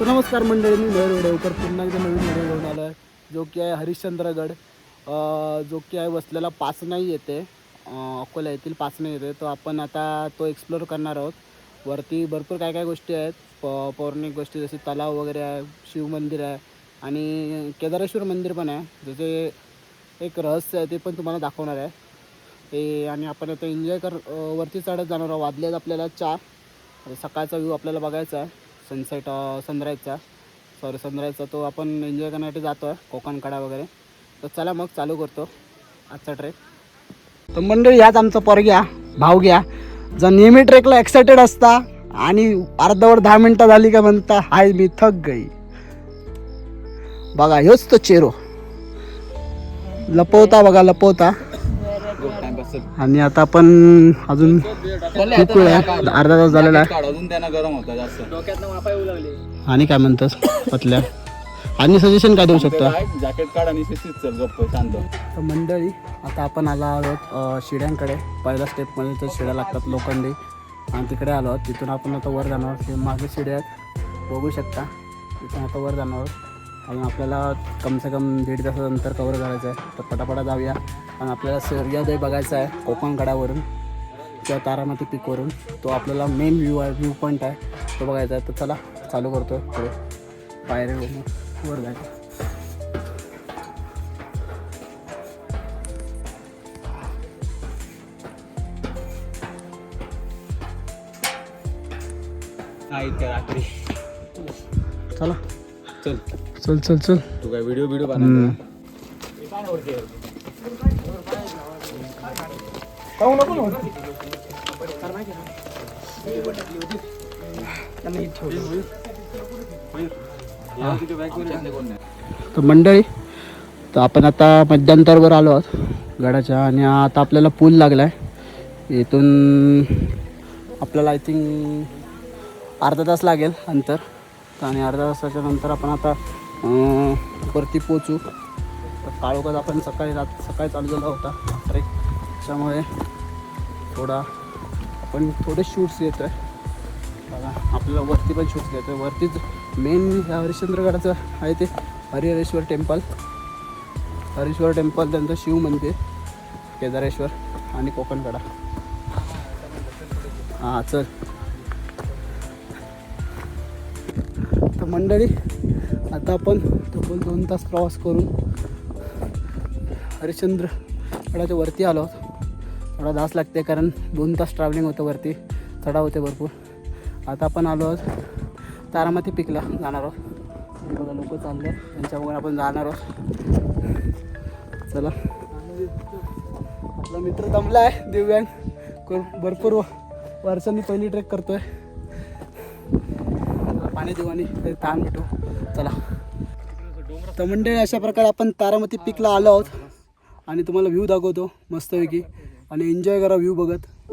तर नमस्कार मंडळी मी मयूर वडेवकर. पुन्हा एकदा नवीन व्हिडिओ घेऊन आलो आहे जो की आहे हरिश्चंद्रगड. जो की आहे वसलेला पाचनाई येते अकोला येथील पाचनाई येते तो आपण आता तो एक्सप्लोअर करणार आहोत. वरती भरपूर काय काय गोष्टी आहेत. प पौराणिक गोष्टी जसे तलाव वगैरे आहे शिवमंदिर आहे आणि केदारेश्वर मंदिर पण आहे. जसे एक रहस्य आहे ते पण तुम्हाला दाखवणार आहे. ते आणि आपण आता एन्जॉय कर वरती चढत जाणार आहोत. वादल्यात आहेत आपल्याला चार. सकाळचा व्ह्यू आपल्याला बघायचा आहे. सनसेट सनराईजचा सॉरी सनराईजचा तो आपण एन्जॉय करण्यासाठी जातो आहे कोकणकडा वगैरे. तर चला मग चालू करतो आजचा ट्रेक तर मंडळी ह्याच आमचा पोरग्या भाव घ्या. जर नेहमी ट्रेकला एक्सायटेड असता आणि अर्धवर दहा मिनटं झाली का म्हणता हाय मी थक गई. बघा ह्योच तो चेरो लपवता बघा लपवता. आणि आता आपण अजून खूप वेळ आहे. अर्धा तास झालेला आहे. अजून त्यांना गरम होता जास्त. आणि काय म्हणतोस? पतल्या. आणि सजेशन काय देऊ शकतो? जॅकेट काढ आणि चल शांत. तर मंडळी आता आपण आलो आहोत शिड्यांकडे. पहिल्या स्टेपमध्ये तर शिड्या लागतात लोखंडी. आणि तिकडे आलो आहोत. तिथून आपण आता वर जाणार आहोत. मागे शिड्या आहेत. बघू शकता. तिथून आता वर जाणार आहोत. आणि आपल्याला कमसे कम दीड तासानंतर कवर करायचं आहे तर पटापटा जाऊया. आणि आपल्याला सूर्योदय बघायचा आहे कोकण गडावरून किंवा तारामती पीकवरून तो आपल्याला मेन व्ह्यू आहे व्ह्यू पॉईंट आहे. तो बघायचा आहे. तर चला चालू करतो पुढे. पायरे वर जायचं. रात्री. चला. चल. चल चल चल. तू काय व्हिडिओ व्हिडिओ. तर मंडळी तर आपण आता मध्यंतरवर आलो आहोत गडाच्या आणि आता आपल्याला पूल लागला आहे इथून आपल्याला आय थिंक अर्धा तास लागेल अंतर. आणि अर्धा तासाच्या नंतर आपण आता वरती पोचू तर काळोखात आपण सकाळी रात सकाळी चालू झाला होता. ट्रेक त्याच्यामुळे थोडा आपण थोडे शूट्स घेतो आहे बघा आपल्याला वरती पण शूट्स घ्यायचं आहे वरतीच मेन हरिश्चंद्रगडाचं आहे ते हरिहरेश्वर टेम्पल हरेश्वर टेम्पल त्यांचं शिव मंदिर केदारेश्वर आणि कोकणकडा हां चल. मंडळी आता आपण तब्बल दोन तास प्रवास करून हरिश्चंद्र गडाच्या वरती आलो आहोत. थोडा दास लागते कारण दोन तास ट्रॅव्हलिंग होतं वरती चढाव होते भरपूर. आता आपण आलो आहोत तारामती पिकला जाणार आहोत. बघा लोक चालले त्यांच्यामुळे आपण जाणार आहोत. चला. आपला मित्र दमला आहे दिव्यांग भरपूर वर्षांनी पहिली ट्रेक करतोय. पाणी देऊ आणि ताण भेटू. चला. तर मंडळी अशा प्रकारे आपण तारामती पिकला आलो आहोत. आणि तुम्हाला व्ह्यू दाखवतो मस्तपैकी. आणि एन्जॉय करा व्ह्यू बघत.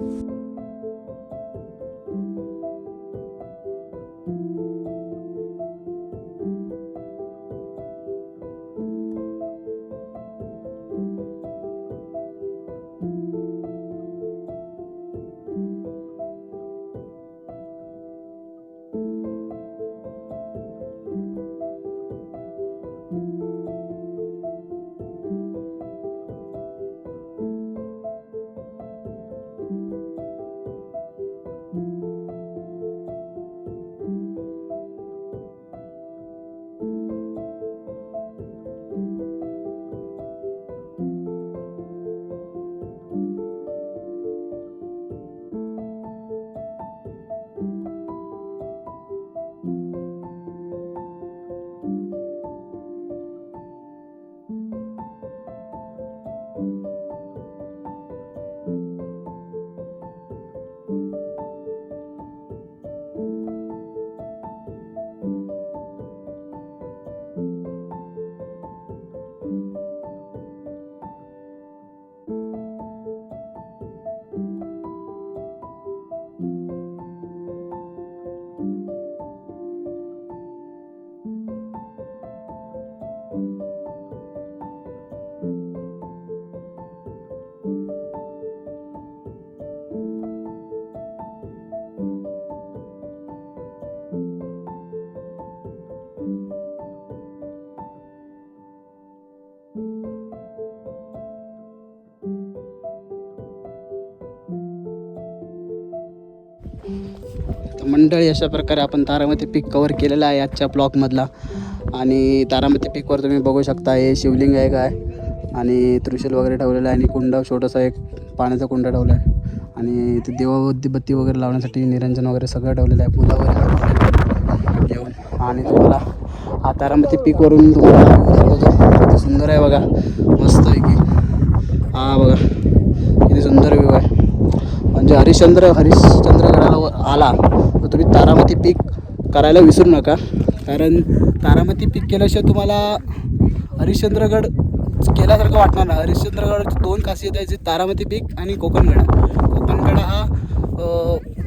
मंडळी अशा प्रकारे आपण तारामती पीक कवर केलेला आहे आजच्या ब्लॉकमधला आणि तारामती पीकवर तुम्ही बघू शकता हे शिवलिंग आहे काय? आणि त्रिशूल वगैरे ठेवलेलं आहे आणि कुंड छोटासा एक पाण्याचा कुंड ठेवला आहे आणि ते देवाबत्ती वगैरे लावण्यासाठी निरंजन वगैरे सगळं ठेवलेलं आहे फुलं वगैरे लावलेली घेऊन आणि तुम्हाला हा तारामती पीकवरून तुम्हाला सुंदर आहे बघा. मस्त आहे की. हा बघा किती सुंदर व्यू आहे. म्हणजे हरिश्चंद्र हरिश्चंद्रगडावर आला तर तुम्ही तारामती पीक करायला विसरू नका. कारण तारामती पीक केल्याशिवाय तुम्हाला हरिश्चंद्रगड केल्यासारखं वाटणार नाही. हरिश्चंद्रगडची दोन खासियत आहे जी तारामती पीक आणि कोकणगडा. कोकणगडा हा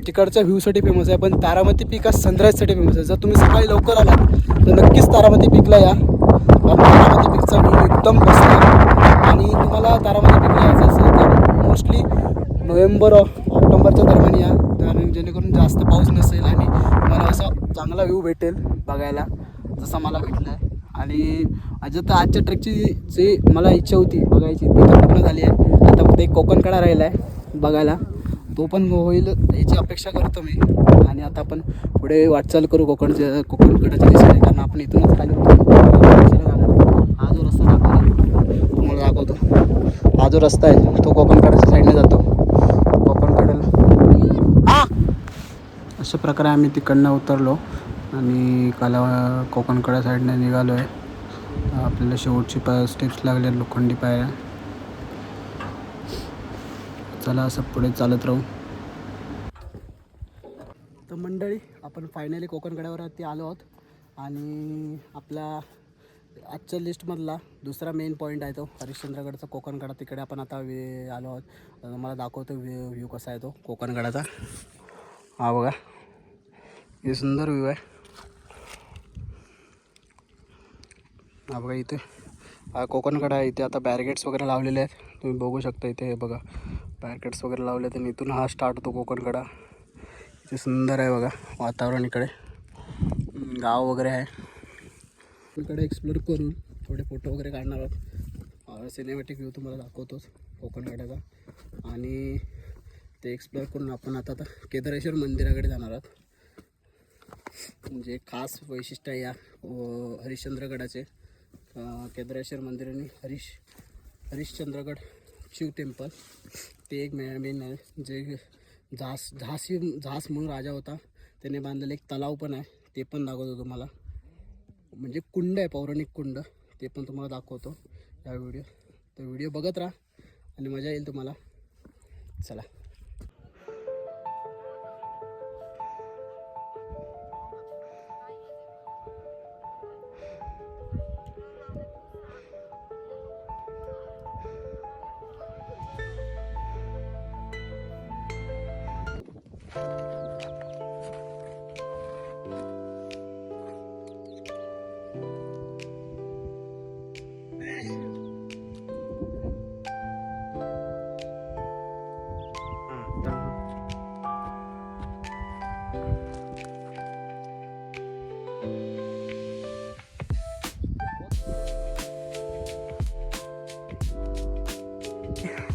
तिकडच्या व्ह्यूसाठी फेमस आहे पण तारामती पीक हा सनराईजसाठी फेमस आहे. जर तुम्ही सकाळी लवकर आलात तर नक्कीच तारामती पीकला या. तारामती पीकचा व्ह्यू एकदम बसला आहे. आणि तुम्हाला तारामती पीकला यायचं असेल तर मोस्टली नोव्हेंबर ऑक्टोबरच्या दरम्यान या कारण जेणेकरून जास्त पाऊस नसेल आणि मला असा चांगला व्ह्यू भेटेल बघायला जसा मला भेटला आहे आणि आज तर आजच्या ट्रेकची जी मला इच्छा होती बघायची ती तर पूर्ण झाली आहे. आता फक्त एक कोकणकडा राहिला आहे बघायला. तो पण होईल याची अपेक्षा करतो मी. आणि आता आपण पुढे वाटचाल करू कोकणच्या कोकणकडाच्या दिशेने कारण आपण इथूनच खाली हा जो रस्ता दाखवतो तुम्हाला दाखवतो. हा जो रस्ता आहे तो कोकणकडाच्या साईडने जातो कोकणकड्याला हा अशा प्रकारे आम्ही तिकडनं उतरलो आणि काला कोकणकडा साईडने निघालो आहे आपल्याला शेवटची पा स्टेप्स लागल्या लोखंडी पायऱ्या. चला असं पुढे चालत राहू. तर मंडळी आपण फायनली कोकणकड्यावरती आलो आहोत. आणि आपला आजच्या लिस्टमधला दुसरा मेन पॉईंट आहे तो हरिश्चंद्रगडचा कोकणकडा. तिकडे आपण आता वे आलो आहोत. मला दाखवतो व्ह्यू व्ह्यू कसा आहे तो कोकणगडाचा हा बघा. हे सुंदर व्यू आहे. हा बघा इथे. हा कोकणकडा आहे. इथे आता बॅरिकेड्स वगैरे लावलेले आहेत. तुम्ही बघू शकता इथे हे बघा. बॅरिकेड्स वगैरे लावले आहेत आणि इथून हा स्टार्ट होतो कोकणकडा इथे सुंदर आहे बघा वातावरण इकडे. गाव वगैरे आहे. इकडे एक्सप्लोर करून थोडे फोटो वगैरे काढणार आहोत. सिनेमॅटिक व्ह्यू तुम्हाला दाखवतोच कोकणकड्याचा आणि ते एक्सप्लोअर करून आपण आता आता केदारेश्वर मंदिराकडे जाणार आहोत. म्हणजे खास वैशिष्ट्य आहे या हरिश्चंद्रगडाचे. केद्रेश्वर केदारेश्वर मंदिर आणि हरिश हरिश्चंद्रगड शिव टेम्पल. ते एक मे मेन आहे. जे झास झासी झास म्हणून राजा होता. त्याने बांधलेलं एक तलाव पण आहे. ते पण दाखवतो तुम्हाला. म्हणजे कुंड आहे पौराणिक कुंड. ते पण तुम्हाला दाखवतो. या व्हिडिओ तर व्हिडिओ बघत राहा आणि मजा येईल तुम्हाला. चला.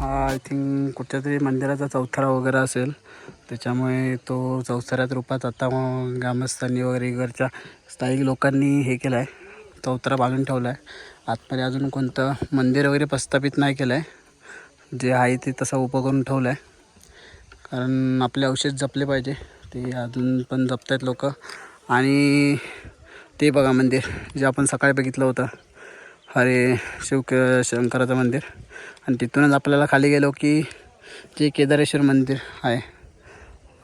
हा आय थिंक कुठच्या तरी मंदिराचा चौथरा वगैरे असेल. त्याच्यामुळे तो चौथऱ्यात रूपात आता मग ग्रामस्थांनी वगैरे इकडच्या स्थायिक लोकांनी हे केलं आहे चौथरा बांधून ठेवला आहे आतमध्ये अजून कोणतं मंदिर वगैरे प्रस्थापित नाही केलं आहे जे आहे ते तसं उभं करून ठेवलं आहे कारण आपले अवशेष जपले पाहिजे. ते अजून पण जपत आहेत लोक. आणि ते बघा मंदिर जे आपण सकाळी बघितलं होतं. हरे शिव शंकराचं मंदिर. आणि तिथूनच आपल्याला खाली गेलो की जे केदारेश्वर मंदिर आहे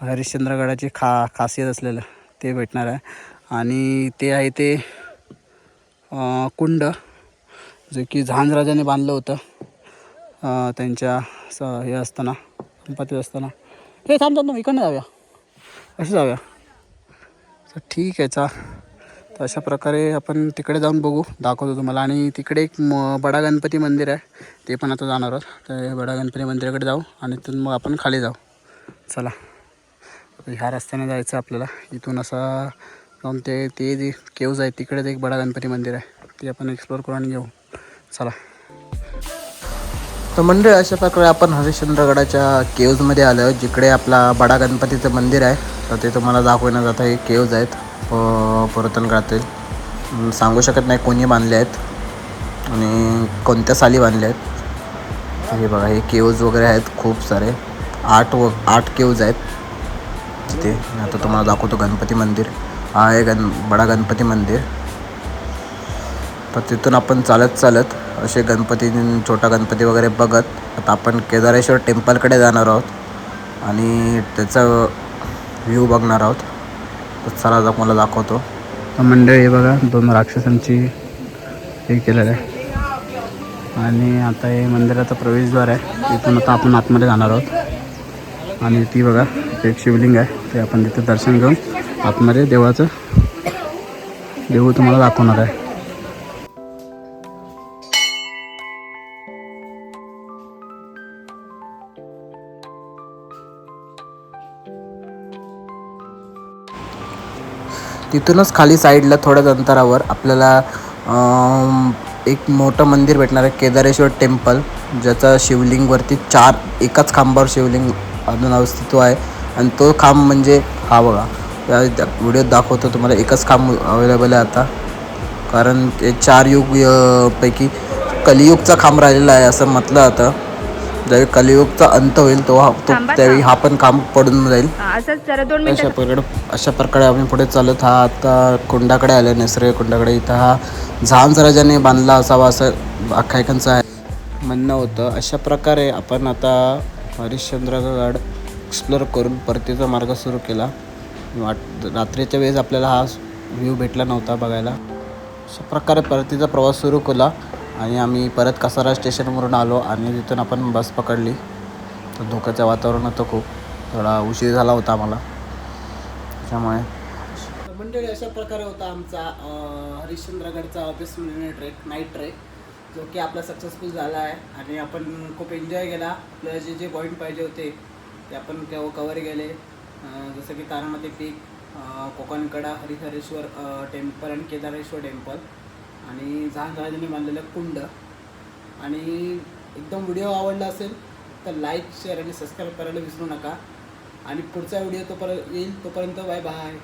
हरिश्चंद्रगडाची खा खासियत असलेलं ते भेटणार आहे. आणि ते आहे ते कुंड जे की झांजराजाने बांधलं होतं त्यांच्या स हे असताना संपत्ती असताना. हे थांब थांब इकडनं जाऊया. असं जाऊया. ठीक आहे चा तर अशा प्रकारे आपण तिकडे जाऊन बघू दाखवतो तुम्हाला. आणि तिकडे एक म बडा गणपती मंदिर आहे ते पण आता जाणार आहोत. तर बडा गणपती मंदिराकडे जाऊ आणि तिथून मग आपण खाली जाऊ. चला. ह्या रस्त्याने जायचं आपल्याला. इथून असा जाऊन ते ते जे केव्ज आहे तिकडेच एक बडा गणपती मंदिर आहे. ते आपण एक्सप्लोअर करून घेऊ. चला. तर मंडळ अशा प्रकारे आपण हरिश्चंद्रगडाच्या केव्जमध्ये आलो जिकडे आपला बडा गणपतीचं मंदिर आहे. तर ते तुम्हाला दाखवण्यात आता हे केव्ज आहेत. पुरातन काळातील सांगू शकत नाही कोणी बांधले आहेत आणि कोणत्या साली बांधले आहेत. हे बघा हे केव्ज वगैरे आहेत खूप सारे. आठ व आठ केव्ज आहेत तिथे आता तुम्हाला दाखवतो गणपती मंदिर. हा आहे गण बडा गणपती मंदिर. तर तिथून आपण चालत चालत असे गणपती छोटा गणपती वगैरे बघत आता आपण केदारेश्वर टेम्पलकडे जाणार आहोत आणि त्याचा व्ह्यू बघणार आहोत. तर चला जा मला दाखवतो. मंडळी बघा दोन राक्षसांची हे केलेलं आहे. आणि आता हे मंदिराचं प्रवेशद्वार आहे. इथून आता आपण आतमध्ये जाणार आहोत. आणि ती बघा एक शिवलिंग आहे. ते आपण तिथे दर्शन घेऊन आतमध्ये देवाचं देऊ तुम्हाला दाखवणार आहे. तिथूनच खाली साईडला थोड्याच अंतरावर आपल्याला एक मोठं मंदिर भेटणार आहे केदारेश्वर टेम्पल ज्याचा शिवलिंगवरती चार एकाच खांबावर शिवलिंग अजून अस्तित्व आहे. आणि तो खांब म्हणजे हा बघा त्या व्हिडिओत दाखवतो तुम्हाला एकच खांब अवेलेबल आहे आता. कारण ते चार युग पैकी कलियुगचा खांब राहिलेला आहे असं म्हटलं जातं. ज्यावेळी कलियुगचा अंत होईल तो तो त्यावेळी हा पण खांब पडून जाईल. असंच जरा दोन अशा प्रकारे अशा प्रकारे आम्ही पुढे चालत हा आता कुंडाकडे आलो निसर्ग कुंडाकडे. इथं हा झांज राजाने बांधला असावा असं आख्यायकांचं आहे. म्हणणं होतं अशा प्रकारे आपण आता हरिश्चंद्रगड एक्सप्लोर करून परतीचा मार्ग सुरू केला. वाट रात्रीच्या वेळेस आपल्याला हा व्ह्यू भेटला नव्हता बघायला. अशा प्रकारे परतीचा प्रवास सुरू केला. आणि आम्ही परत कसारा स्टेशनवरून आलो आणि तिथून आपण बस पकडली. तर धोक्याचं वातावरण होतं खूप. थोडा उशीर झाला होता आम्हाला. त्याच्यामुळे मंडळी अशा प्रकारे होता आमचा हरिश्चंद्रगडचा ऑफिस ट्रेक नाईट ट्रेक जो की आपला सक्सेसफुल झाला आहे आणि आपण खूप एन्जॉय केला. आपल्याला जे जे पॉईंट पाहिजे होते ते आपण कवर केले. जसं की तारामती पीक कोकणकडा हरिहरेश्वर टेम्पल आणि केदारेश्वर टेम्पल आणि झान बांधलेलं कुंड. आणि एकदम व्हिडिओ आवडला असेल तर लाईक शेअर आणि सबस्क्राईब करायला विसरू नका. आणि पुढचा व्हिडिओ तोपर्यंत येईल तोपर्यंत बाय बाय